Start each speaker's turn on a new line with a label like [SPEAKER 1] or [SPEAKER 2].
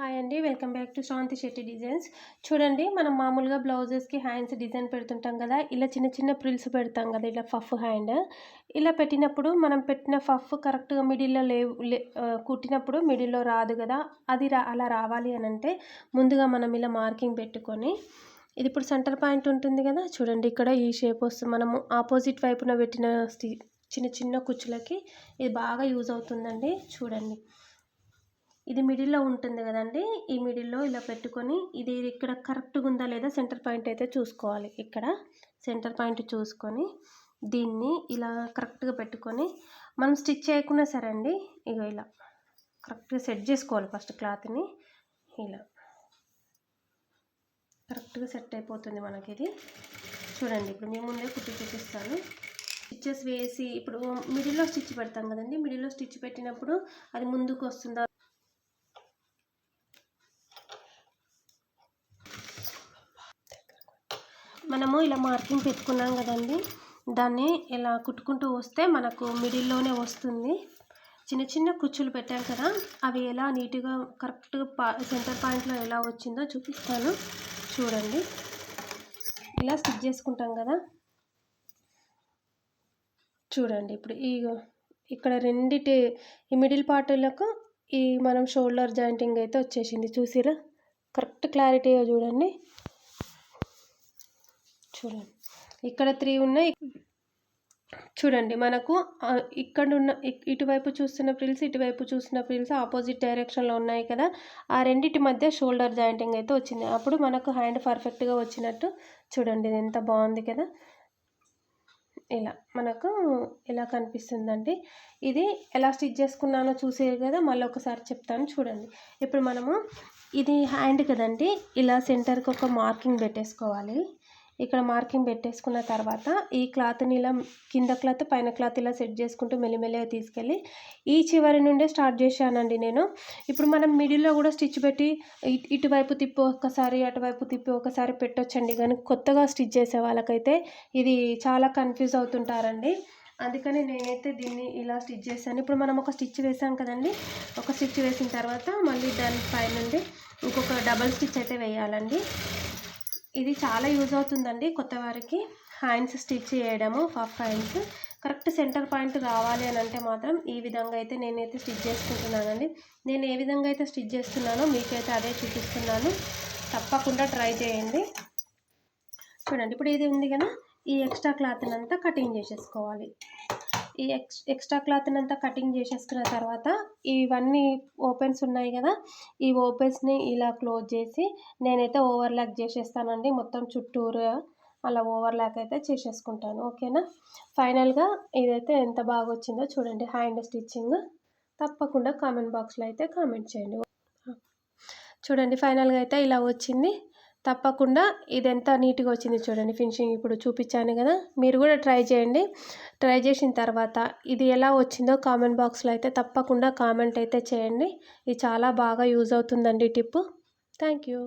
[SPEAKER 1] Hi అండి welcome back to Shanti Shetty designs. చూడండి మనం మామూలుగా బ్లౌజెస్కి హ్యాండ్స్ డిజైన్ పెడుతుంటాం కదా ఇలా చిన్న చిన్న ప్రిల్స్ పెడతాం కదా ఇలా ఫఫ్ హ్యాండ్. ఇలా పెట్టినప్పుడు మనం పెట్టిన ఫఫ్ కరెక్ట్గా మిడిల్లో లేవు కుట్టినప్పుడు మిడిల్లో రాదు కదా అది రా అలా రావాలి అని అంటే ముందుగా మనం ఇలా మార్కింగ్ పెట్టుకొని ఇది ఇప్పుడు సెంటర్ పాయింట్ ఉంటుంది కదా చూడండి ఇక్కడ ఈ షేప్ వస్తుంది. మనము ఆపోజిట్ వైపున పెట్టిన చిన్న చిన్న కుచ్చులకి ఇది బాగా యూజ్ అవుతుందండి చూడండి. ఇది మిడిల్లో ఉంటుంది కదండి. ఈ మిడిల్లో ఇలా పెట్టుకొని ఇది ఇక్కడ కరెక్ట్గా ఉందా లేదా సెంటర్ పాయింట్ అయితే చూసుకోవాలి. ఇక్కడ సెంటర్ పాయింట్ చూసుకొని దీన్ని ఇలా కరెక్ట్గా పెట్టుకొని మనం స్టిచ్ చేయకుండా సరే అండి ఇక ఇలా కరెక్ట్గా సెట్ చేసుకోవాలి ఫస్ట్ క్లాత్ని. ఇలా కరెక్ట్గా సెట్ అయిపోతుంది మనకి ఇది. చూడండి ఇప్పుడు మేము ముందే కుట్టి చూపిస్తాను. స్టిచ్చెస్ వేసి ఇప్పుడు మిడిల్లో స్టిచ్ పెడతాం కదండి మిడిల్లో స్టిచ్ పెట్టినప్పుడు అది ముందుకు వస్తుందా మనము ఇలా మార్కింగ్ పెట్టుకున్నాం కదండి. దాన్ని ఇలా కుట్టుకుంటూ వస్తే మనకు మిడిల్లోనే వస్తుంది. చిన్న చిన్న కుచ్చులు పెట్టాం కదా అవి ఎలా నీట్గా కరెక్ట్గా పా సెంటర్ పాయింట్లో ఎలా వచ్చిందో చూపిస్తాను. చూడండి. ఇలా స్టిచ్ చేసుకుంటాం కదా. చూడండి ఇప్పుడు ఈ ఇక్కడ రెండిటి ఈ మిడిల్ పార్టీలకు ఈ మనం షోల్డర్ జాయింటింగ్ అయితే వచ్చేసింది. చూసిరా కరెక్ట్ క్లారిటీగా చూడండి. చూడండి. ఇక్కడ త్రీ ఉన్నాయి. చూడండి మనకు ఇక్కడ ఉన్న ఇటువైపు చూస్తున్న ఫ్రిల్స్ ఇటువైపు చూస్తున్న ఫ్రిల్స్ ఆపోజిట్ డైరెక్షన్లో ఉన్నాయి కదా. ఆ రెండింటి మధ్య షోల్డర్ జాయింటింగ్ అయితే వచ్చింది. అప్పుడు మనకు హ్యాండ్ పర్ఫెక్ట్గా వచ్చినట్టు చూడండి ఇది ఎంత బాగుంది కదా. ఇలా మనకు ఎలా కనిపిస్తుందండి. ఇది ఎలా స్టిచ్ చేసుకున్నానో చూసేది కదా మళ్ళీ ఒకసారి చెప్తాను చూడండి. ఇప్పుడు మనము ఇది హ్యాండ్ కదండి ఇలా సెంటర్కి ఒక మార్కింగ్ పెట్టేసుకోవాలి. ఇక్కడ మార్కింగ్ పెట్టేసుకున్న తర్వాత ఈ క్లాత్ని ఇలా కింద క్లాత్ పైన క్లాత్ ఇలా సెట్ చేసుకుంటూ మెల్లిమెల్లిగా తీసుకెళ్ళి ఈ చివరి నుండే స్టార్ట్ చేశానండి నేను. ఇప్పుడు మనం మిడిల్లో కూడా స్టిచ్ పెట్టి ఇటువైపు తిప్పి ఒకసారి అటువైపు తిప్పి ఒకసారి పెట్టొచ్చండి. కానీ కొత్తగా స్టిచ్ చేసే వాళ్ళకైతే ఇది చాలా కన్ఫ్యూజ్ అవుతుంటారండి. అందుకని నేనైతే దీన్ని ఇలా స్టిచ్ చేశాను. ఇప్పుడు మనం ఒక స్టిచ్ వేసాం కదండి. ఒక స్టిచ్ వేసిన తర్వాత మళ్ళీ దాని పైనుండి ఇంకొక డబల్ స్టిచ్ అయితే వేయాలండి. ఇది చాలా యూజ్ అవుతుందండి కొత్త వారికి. హ్యాండ్స్ స్టిచ్ చేయడము puff hands. Correct centre point రావాలి అని అంటే మాత్రం ఈ విధంగా అయితే నేనైతే స్టిచ్ చేసుకుంటున్నానండి. నేను ఏ విధంగా అయితే స్టిచ్ చేస్తున్నానో మీకైతే అదే చూపిస్తున్నాను. తప్పకుండా ట్రై చేయండి. చూడండి ఇప్పుడు ఇది ఉంది కదా? ఈ ఎక్స్ట్రా క్లాత్ని అంతా కటింగ్ చేసేసుకోవాలి. ఈ ఎక్స్ ఎక్స్ట్రా క్లాత్ని అంతా కటింగ్ చేసేసుకున్న తర్వాత ఇవన్నీ ఓపెన్స్ ఉన్నాయి కదా ఈ ఓపెన్స్ని ఇలా క్లోజ్ చేసి నేనైతే ఓవర్లాక్ చేసేస్తానండి. మొత్తం చుట్టూరు అలా ఓవర్లాక్ అయితే చేసేసుకుంటాను. ఓకేనా? ఫైనల్గా ఇదైతే ఎంత బాగా వచ్చిందో చూడండి. Hand stitching. తప్పకుండా కామెంట్ బాక్స్లో అయితే కామెంట్ చేయండి. చూడండి ఫైనల్గా అయితే ఇలా వచ్చింది. తప్పకుండా ఇది ఎంత నీట్గా వచ్చింది చూడండి. ఫినిషింగ్ ఇప్పుడు చూపించాను కదా. మీరు కూడా ట్రై చేయండి. ట్రై చేసిన తర్వాత ఇది ఎలా వచ్చిందో కామెంట్ బాక్స్లో అయితే తప్పకుండా కామెంట్ అయితే చేయండి. ఇది చాలా బాగా యూజ్ అవుతుందండి టిప్పు. Thank you